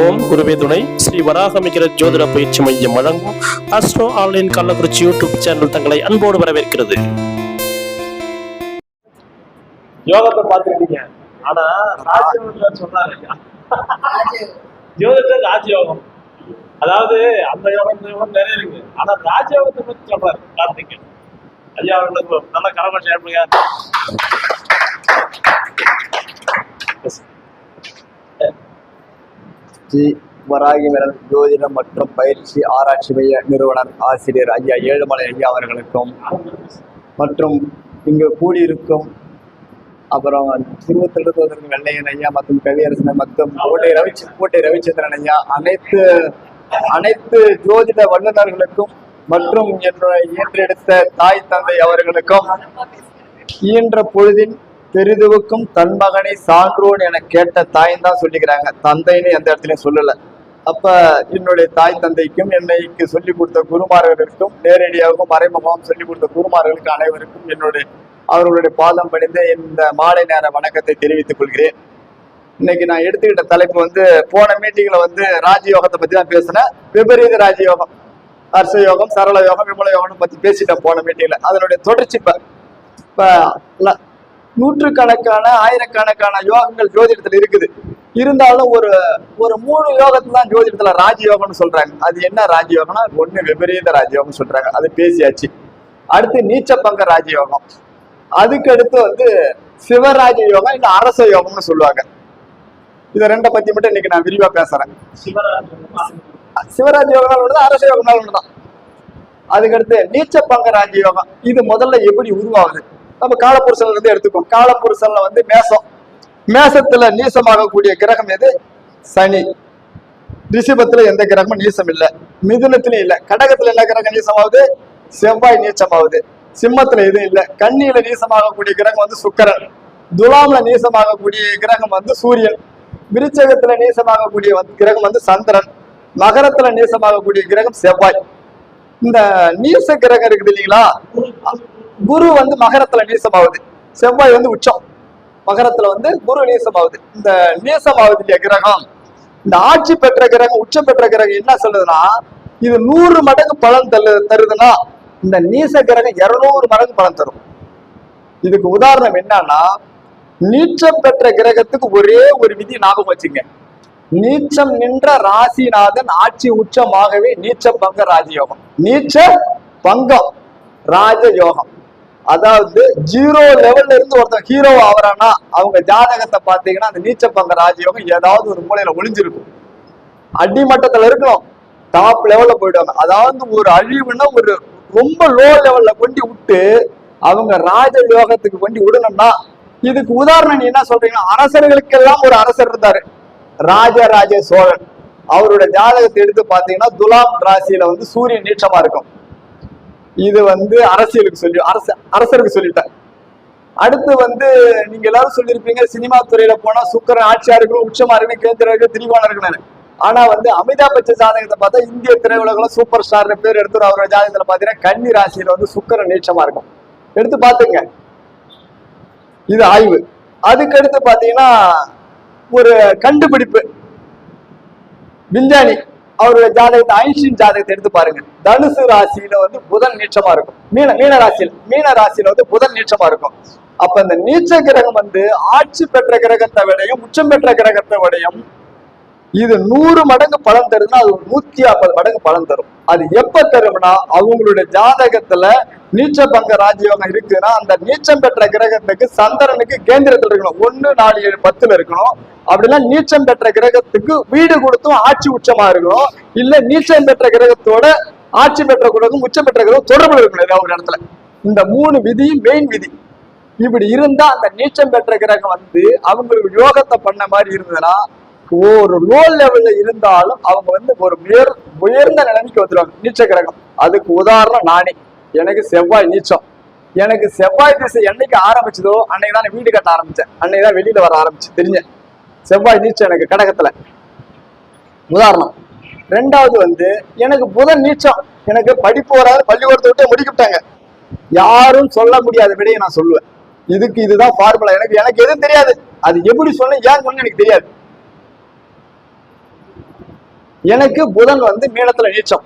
ஓம் குருவே துணை ஸ்ரீ வராகமிகிற ஜோதிட பயிற்சி மையம் வழங்கும் astro online Kallakurichi YouTube channel தங்களை அன்போடு வரவேற்கிறது. யோகத்தை பார்த்துருக்கீங்க. ஆனா ராஜயோகத்துல சொன்னாரு. ஜோதிடத்துல ராஜயோகம். அதாவது அந்த யோகம் நிறைய இருக்கு. ஆனா ராஜயோகத்தை பத்தி சொல்றாரு கார்த்திகன் ஐயா அவர்களுக்கு நல்ல கரமா ஷேர் பண்ணுங்க ஸ்ரீ வராகிமரன் ஜோதிடம் மற்றும் பயிற்சி ஆராய்ச்சி மைய நிறுவனர் ஆசிரியர் ஐயா ஏழுமலை ஐயா அவர்களுக்கும். மற்றும் இங்கு கூடியிருக்கும் அப்புறம் சிறுவத்திலிருந்து வந்திருக்கும் வெள்ளையன் ஐயா மற்றும் கவியரசன் மற்றும் கோட்டை ரவி கோட்டை ரவிச்சந்திரன் ஐயா அனைத்து அனைத்து ஜோதிட வல்லுநர்களுக்கும் மற்றும் என்னுடைய இயன்றெடுத்த தாய் தந்தை அவர்களுக்கும் இயன்ற பொழுதின் பெரிதுவுக்கும் தன் மகனை சான்றோன் என கேட்ட தாயின் தான் சொல்லிக்கிறாங்க. தந்தைன்னு எந்த இடத்துலயும் சொல்லல. அப்ப என்னுடைய தாய் தந்தைக்கும் என்னைக்கு சொல்லி கொடுத்த குருமார்களுக்கும் நேரடியாகவும் மறைமுகமாகவும் சொல்லி கொடுத்த குருமார்களுக்கு அனைவருக்கும் என்னுடைய அவர்களுடைய பாதம் பணிந்து இந்த மாலை நேர வணக்கத்தை தெரிவித்துக் கொள்கிறேன். இன்னைக்கு நான் எடுத்துக்கிட்ட தலைப்பு வந்து போன மீட்டிங்ல வந்து ராஜயோகத்தை பத்தி தான் பேசினேன். விபரீத ராஜயோகம் ஹர்ஷ யோகம் சரள யோகம் விமல யோகம் பத்தி பேசிட்டேன் போன மீட்டிங்ல அதனுடைய தொடர்ச்சி இப்ப நூற்றுக்கணக்கான ஆயிரக்கணக்கான யோகங்கள் ஜோதிடத்துல இருக்குது. இருந்தாலும் ஒரு ஒரு மூணு யோகத்துல தான் ஜோதிடத்துல ராஜயோகம்னு சொல்றாங்க. அது என்ன ராஜயோகம்னா ஒண்ணு விபரீத ராஜயோகம் சொல்றாங்க. அது பேசியாச்சு. அடுத்து நீச்ச பங்க ராஜயோகம். அதுக்கு அடுத்து வந்து சிவராஜ யோகம் இல்ல அரச யோகம்னு சொல்லுவாங்க. இதை ரெண்டை பத்தி மட்டும் இன்னைக்கு நான் விரிவா பேசுறேன். சிவராஜ யோகம்னால ஒண்ணுதான் அரச யோகம்னால ஒண்ணுதான். அதுக்கடுத்து நீச்ச பங்க ராஜ யோகம் இது முதல்ல எப்படி உருவாகுது? நம்ம காலப்புருஷன்ல இருந்து எடுத்துக்கோம் காலப்புருஷன்ல வந்து மேசம். மேசத்துல நீசமாகக்கூடிய கிரகம் எது? சனி. ரிஷபத்துல எந்த கிரகமும் நீசம் இல்லை. மிதுனத்திலும் இல்ல. கடகத்துல என்ன கிரகம் நீசமாகுது? செவ்வாய் நீச்சமாகுது. சிம்மத்துல எதுவும் இல்லை. கண்ணியில நீசமாகக்கூடிய கிரகம் வந்து சுக்கரன். துலாம்ல நீசமாகக்கூடிய கிரகம் வந்து சூரியன். விருச்சகத்துல நீசமாகக்கூடிய வந்து- கிரகம் வந்து சந்திரன். மகரத்துல நீசமாகக்கூடிய கிரகம் செவ்வாய். இந்த நீச கிரகம் இருக்குது இல்லைங்களா? குரு வந்து மகரத்துல நீசமாகுது செவ்வாய் வந்து உச்சம். மகரத்துல வந்து குரு நீசமாகுது இந்த நீசமாகுது இல்லையா கிரகம்? இந்த ஆட்சி பெற்ற கிரகம் உச்சம் பெற்ற கிரகம் என்ன சொல்லுதுன்னா இது நூறு மடங்கு பலன் தரு தருதுன்னா இந்த நீச கிரகம் இருநூறு மடங்கு பலன் தரும். இதுக்கு உதாரணம் என்னன்னா நீச்சம் பெற்ற கிரகத்துக்கு ஒரே ஒரு விதி ஞாபகம் வச்சுங்க. நீச்சம் நின்ற ராசிநாதன் ஆட்சி உச்சமாகவே நீச்ச பங்க ராஜயோகம். நீச்ச பங்கம் ராஜயோகம். அதாவது ஜீரோ லெவல்ல இருந்து ஒருத்தர் ஹீரோ ஆவரானா அவங்க ஜாதகத்தை பார்த்தீங்கன்னா அந்த நீச்ச பங்க ராஜயோகம் ஏதாவது ஒரு மூலையில ஒளிஞ்சிருக்கும். அடிமட்டத்துல இருக்கணும். டாப் லெவல்ல போயிடுவாங்க. அதாவது ஒரு அழிவுன்னா ஒரு ரொம்ப லோ லெவல்ல கொண்டு விட்டு அவங்க ராஜ யோகத்துக்கு கொண்டு விடணும்னா இதுக்கு உதாரணம் நீ என்ன சொல்றீங்கன்னா அரசர்களுக்கெல்லாம் ஒரு அரசர் இருந்தாரு. ராஜராஜ சோழன். அவருடைய ஜாதகத்தை எடுத்து பார்த்தீங்கன்னா துலாம் ராசியில வந்து சூரியன் நீச்சமா இருக்கும். இது வந்து அரசியலுக்கு சொல்லி அரச அரசருக்கு சொல்லிட்டேன். அடுத்து வந்து நீங்க எல்லாரும் சொல்லியிருப்பீங்க சினிமா துறையில போனா சுக்கரன் ஆட்சியா இருக்கணும் உச்சமா இருக்கணும் கேந்திர இருக்கு திரிகோணம் ஆனா வந்து அமிதாப் பச்சன் ஜாதகத்தை பார்த்தா இந்திய திரையுலகில் சூப்பர் ஸ்டார் பேர் எடுத்து அவரோட ஜாதகத்துல பாத்தீங்கன்னா கன்னி ராசியில வந்து சுக்கரன் நீச்சமா இருக்கும். எடுத்து பாத்துங்க இது ஆய்வு. அதுக்கடுத்து பாத்தீங்கன்னா ஒரு கண்டுபிடிப்பு. விஞ்ஞானி. அவருடைய ஜாதகத்தை ஐன்ஸ்டீன் ஜாதகத்தை எடுத்து பாருங்க. தனுசு ராசியில வந்து புதன் நீச்சமா இருக்கும். மீன மீன ராசியில் மீன ராசியில வந்து புதன் நீச்சமா இருக்கும். அப்ப இந்த நீச்ச கிரகம் வந்து ஆட்சி பெற்ற கிரகத்தை விடையும் உச்சம் பெற்ற கிரகத்தை விடையும் இது நூறு மடங்கு பலன் தருதுன்னா அது நூத்தி ஐம்பது மடங்கு பலன் தரும். அது எப்ப தரும்னா அவங்களுடைய ஜாதகத்துல நீச்ச பங்க ராஜயோகம் இருக்குன்னா அந்த நீச்சம் பெற்ற கிரகத்துக்கு சந்திரனுக்கு கேந்திரத்தில் இருக்கணும். ஒண்ணு நாலு ஏழு பத்துல இருக்கணும். அப்படின்னா நீச்சம் பெற்ற கிரகத்துக்கு வீடு கொடுத்தும் ஆட்சி உச்சமா இருக்கணும். இல்ல நீச்சம் பெற்ற கிரகத்தோட ஆட்சி பெற்ற கிரகம் உச்சம் பெற்ற கிரகம் தொடர்பு இருக்கணும் ஒரு இடத்துல. இந்த மூணு விதியும் மெயின் விதி. இப்படி இருந்தா அந்த நீச்சம் பெற்ற கிரகம் வந்து அவங்களுக்கு யோகத்தை பண்ண மாதிரி இருந்ததுன்னா ஒரு லோ லெவல்ல இருந்தாலும் அவங்க வந்து ஒரு உயர் உயர்ந்த நிலைமைக்கு வந்துருவாங்க. நீச்ச கிரகம். அதுக்கு உதாரணம் நானே. எனக்கு செவ்வாய் நீச்சம். எனக்கு செவ்வாய் திசை என்னைக்கு ஆரம்பிச்சதோ அன்னைக்கு தான் நான் வீடு கட்ட ஆரம்பிச்சேன். அன்னைக்கு தான் வெளியில வர ஆரம்பிச்சு தெரிஞ்சேன். செவ்வாய் நீச்சம் எனக்கு கடகத்துல. உதாரணம் ரெண்டாவது வந்து எனக்கு புதன் நீச்சம். எனக்கு படிப்பு வராது பள்ளிக்கூடத்தை விட்டு முடிக்கிட்டாங்க யாரும் சொல்ல முடியாத விடையை நான் சொல்லுவேன். இதுக்கு இதுதான் ஃபார்முலா எனக்கு எனக்கு எதுவும் தெரியாது. அது எப்படி சொல்ல ஏன் சொன்ன எனக்கு தெரியாது. எனக்கு புதன் வந்து மீனத்துல நீச்சம்.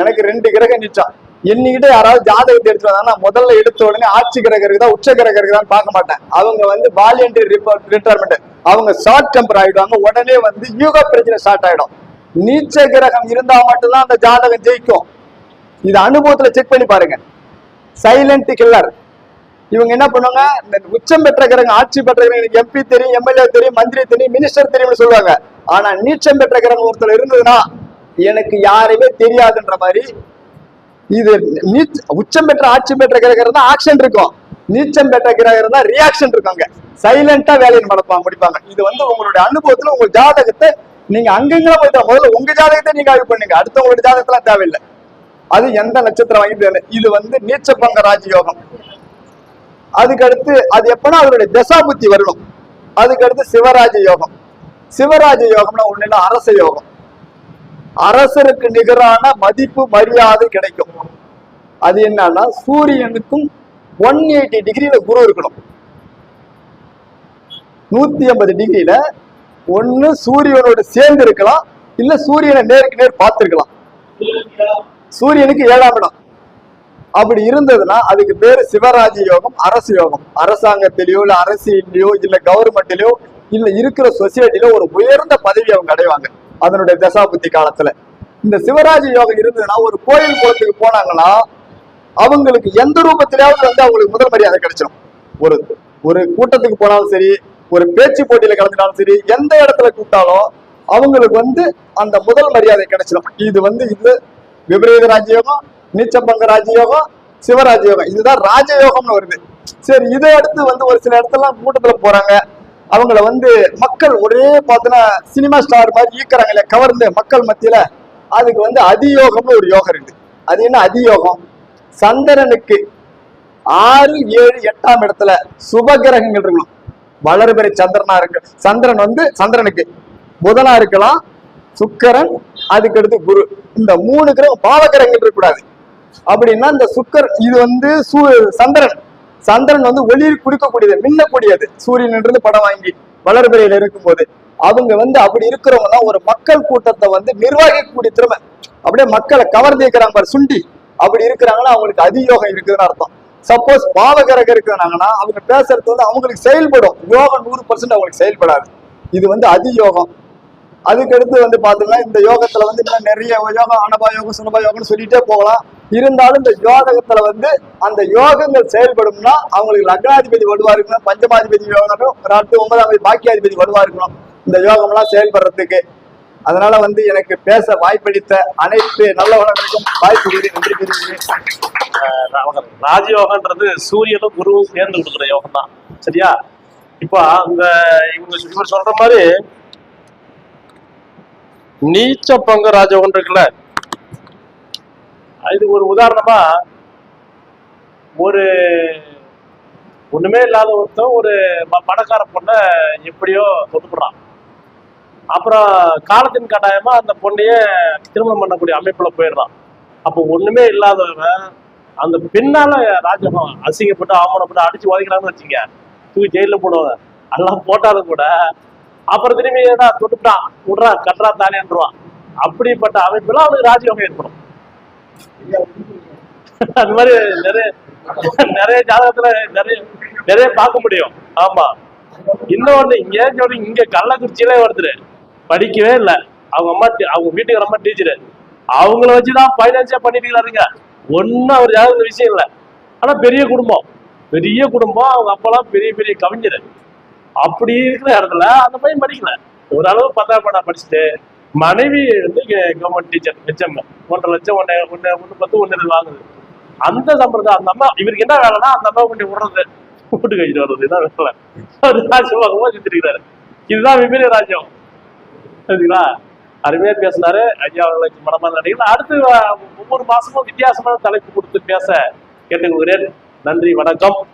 எனக்கு ரெண்டு கிரக நீச்சம். என்னைக்கிட்ட யாராவது ஜாதகத்தை எடுத்து வந்தாங்கன்னா முதல்ல எடுத்த உடனே ஆட்சி கிரகம் இருக்குதா உச்ச கிரகம் இருக்குதான்னு பார்க்க மாட்டேன். அவங்க வந்து வாலியன்டரி ரிட்டையர்மெண்ட் அவங்க ஷார்ட் டெம்பர் ஆயிடுவாங்க. உடனே வந்து யூக பிரச்சனை ஸ்டார்ட் ஆயிடும். நீச்ச கிரகம் இருந்தா மட்டும்தான் அந்த ஜாதகம் ஜெயிக்கும். இது அனுபவத்துல செக் பண்ணி பாருங்க. சைலண்ட் கில்லர் இவங்க என்ன பண்ணுவாங்க? இந்த உச்சம் பெற்ற கிரகம் ஆட்சி பெற்ற கிரகம் எனக்கு எம்பி தெரியும் எம்எல்ஏ தெரியும் மந்திரி தெரியும் மினிஸ்டர் தெரியும்னு சொல்லுவாங்க. ஆனா நீச்சம் பெற்ற கிரகம் ஒருத்தர் இருந்ததுன்னா எனக்கு யாரையுமே தெரியாதுன்ற மாதிரி இது நீச்ச உச்சம் பெற்ற ஆட்சி பெற்ற கிரகர் தான் ஆக்ஷன் இருக்கும். நீச்சம் பெற்ற கிரகம் தான் ரியாக்ஷன் இருக்காங்க சைலண்டா வேலையை நடப்பாங்க முடிப்பாங்க. இது வந்து உங்களுடைய அனுபவத்துல உங்க ஜாதகத்தை நீங்க அங்கங்க போயிட்டு முதல்ல உங்க ஜாதகத்தை நீங்க ஆய்வு பண்ணுங்க. அடுத்தவங்களுடைய ஜாதகத்தெல்லாம் தேவையில்லை. அது எந்த நட்சத்திரம் வாங்கிட்டு இது வந்து நீச்சபங்க ராஜயோகம். அதுக்கடுத்து அது எப்பனா அவருடைய தசாபுத்தி வரணும். அதுக்கடுத்து சிவராஜ யோகம். சிவராஜ யோகம்னா ஒண்ணு அரச யோகம். அரசருக்கு நிகரான மதிப்பு மரியாதை கிடைக்கும். அது என்னன்னா சூரியனுக்கும் ஒன் எயிட்டி டிகிரியில குரு இருக்கணும். நூத்தி ஐம்பது டிகிரியில ஒண்ணு சூரியனோட சேர்ந்து இருக்கலாம் இல்ல சூரியனை நேருக்கு நேர் பார்த்திருக்கலாம். சூரியனுக்கு ஏழாம் இடம். அப்படி இருந்ததுன்னா அதுக்கு பேரு சிவராஜ யோகம் அரசு யோகம். அரசாங்கத்திலயோ இல்ல அரசியலையோ இல்ல கவர்மெண்ட்லயோ இல்ல இருக்கிற சொசைட்டில ஒரு உயர்ந்த பதவி அவங்க அடைவாங்க அதனுடைய தசாபுத்தி காலத்துல. இந்த சிவராஜ யோகம் இருந்ததுன்னா ஒரு கோயில் குளத்துக்கு போனாங்கன்னா அவங்களுக்கு எந்த ரூபத்திலேயாவது வந்து அவங்களுக்கு முதல் மரியாதை கிடைச்சிடும் ஒரு ஒரு கூட்டத்துக்கு போனாலும் சரி ஒரு பேச்சு போட்டியில கலந்துட்டாலும் சரி எந்த இடத்துல கூப்பிட்டாலும் அவங்களுக்கு வந்து அந்த முதல் மரியாதை கிடைச்சிடும் இது வந்து இது விபரீத ராஜயோகம் நீச்சபங்க ராஜயோகம் சிவராஜயோகம். இதுதான் ராஜயோகம்னு வருது. சரி இதை அடுத்து வந்து ஒரு சில இடத்துல கூட்டத்துல போறாங்க. அவங்கள வந்து மக்கள் ஒரே பார்த்தோன்னா சினிமா ஸ்டார் மாதிரி ஈக்குறாங்க இல்லையா? கவர்ந்து மக்கள் மத்தியில. அதுக்கு வந்து அதியோகம்னு ஒரு யோகம் இருக்கு. அது என்ன? அதியோகம். சந்திரனுக்கு ஆறு ஏழு எட்டாம் இடத்துல சுபகிரகங்கள் இருக்கணும் வளர்பெறை சந்திரனா இருக்கு சந்திரன் வந்து சந்திரனுக்கு புதனா இருக்கலாம் சுக்கரன் அதுக்கடுத்து குரு. இந்த மூணு கிரகம் பாவகிரகங்கள் இருக்கக்கூடாது. அப்படின்னா இந்த சுக்கர் இது வந்து சூ சந்திரன். சந்திரன் வந்து ஒளியில் குடிக்கக்கூடியது மின்னக்கூடியது. சூரியன்ன்றது படம் வாங்கி வளர்பிறையில இருக்கும்போது. அவங்க வந்து அப்படி இருக்கிறவங்க தான் ஒரு மக்கள் கூட்டத்தை வந்து நிர்வகிக்கக்கூடிய திறமை. அப்படியே மக்களை கவர்ந்து இருக்கிறாங்க சுண்டி. அப்படி இருக்கிறாங்கன்னா அவங்களுக்கு அதியோகம் இருக்குதுன்னு அர்த்தம். சப்போஸ் பாவகரகம் இருக்கிறாங்கன்னா அவங்க பேசுறது வந்து அவங்களுக்கு செயல்படும். யோகம் நூறு பர்சன்ட் அவங்களுக்கு செயல்படாது. இது வந்து அதியோகம். அதுக்கடுத்து வந்து பாத்தீங்கன்னா இந்த யோகத்துல வந்து இன்னும் நிறைய யோகம் அனபா யோகம் சுனபா யோகம்னு சொல்லிட்டே போகலாம். இருந்தாலும் இந்த யோகத்துல வந்து அந்த யோகங்கள் செயல்படும்னா அவங்களுக்கு லக்னாதிபதி வலுவா இருக்கணும் பஞ்சமாதிபதி யோகம் அடுத்து ஒன்பதாம் பாக்கியாதிபதி வலுவா இருக்கணும் இந்த யோகம்லாம் செயல்படுறதுக்கு. அதனால வந்து எனக்கு பேச வாய்ப்பளித்த அனைத்து நல்லவர்களுக்கும் வாய்ப்பு கூறி நன்றி கூறுகிறேன் ராஜயோகன்றது சூரியனும் குருவும் சேர்ந்து கொடுக்குற யோகம் தான் சரியா? இப்போ அங்க இவங்க இவர் சொல்ற மாதிரி நீச்ச பங்கு ராஜயோகம் இருக்குல்ல? இது ஒரு உதாரணமா ஒரு ஒண்ணுமே இல்லாத ஒருத்தன் ஒரு பணக்கார பொண்ணை எப்படியோ தொட்டுப்படுறான். அப்புறம் காலத்தின் கட்டாயமா அந்த பொண்ணையே திருமணம் பண்ணக்கூடிய அமைப்புல போயிடுறான். அப்போ ஒண்ணுமே இல்லாதவன் அந்த பின்னால ராஜகம் அசிங்கப்பட்டு ஆமணப்பட்டு அடிச்சு உதைக்கிறான்னு வச்சுங்க தூக்கி ஜெயில போடுவாங்க. எல்லாம் போட்டாலும் கூட அப்புறம் திரும்பி ஏதா தொட்டுட்டான் விடுறா கட்டுறா தானேன்றான் அப்படிப்பட்ட அமைப்புல அவனுக்கு ராஜகம் ஏற்படும். அது மாதிரி நிறைய நிறைய ஜாதகத்துல நிறைய நிறைய பார்க்க முடியும். ஆமா. இன்னொன்னு இங்க சொல்லி இங்க கள்ளக்குறிச்சியிலே ஒருத்தர். படிக்கவே இல்லை. அவங்க அம்மா அவங்க வீட்டுக்கு ரொம்ப டீச்சரு. அவங்கள வச்சுதான் பைனான்ஸா பண்ணிட்டு இருக்காருங்க ஒன்னும் அவர் ஜாதக விஷயம் இல்லை. ஆனா பெரிய குடும்பம். பெரிய குடும்பம். அவங்க அப்பெல்லாம் பெரிய பெரிய கவிஞர். அப்படி இருக்கிற இடத்துல அந்த பையன் படிக்கல. ஓரளவு பத்தாம் படம் படிச்சுட்டு மனைவி வந்து கவர்மெண்ட் டீச்சர் லட்சம் ஒன்றரை லட்சம் ஒன்று ஒன்று ஒன்று பத்து ஒன்று வாங்குது. அந்த சம்பளம் அந்த அம்மா இவருக்கு என்ன வேலைன்னா அந்த அம்மா கொண்டு விடுறது. வீட்டு கழிச்சு வர்றது. இதான் வேலை? அவர் ராஜ்யமாகவோ செஞ்சிருக்கிறாரு இதுதான் விபரீத ராஜ்யம். சரிங்களா? அருமையா பேசினாரு. ஐயா அவர்களுக்கு மனமான நடிகர் அடுத்து ஒவ்வொரு மாசமும் வித்தியாசமான தலைப்பு கொடுத்து பேச கேட்டுக்கொள்கிறேன். நன்றி வணக்கம்.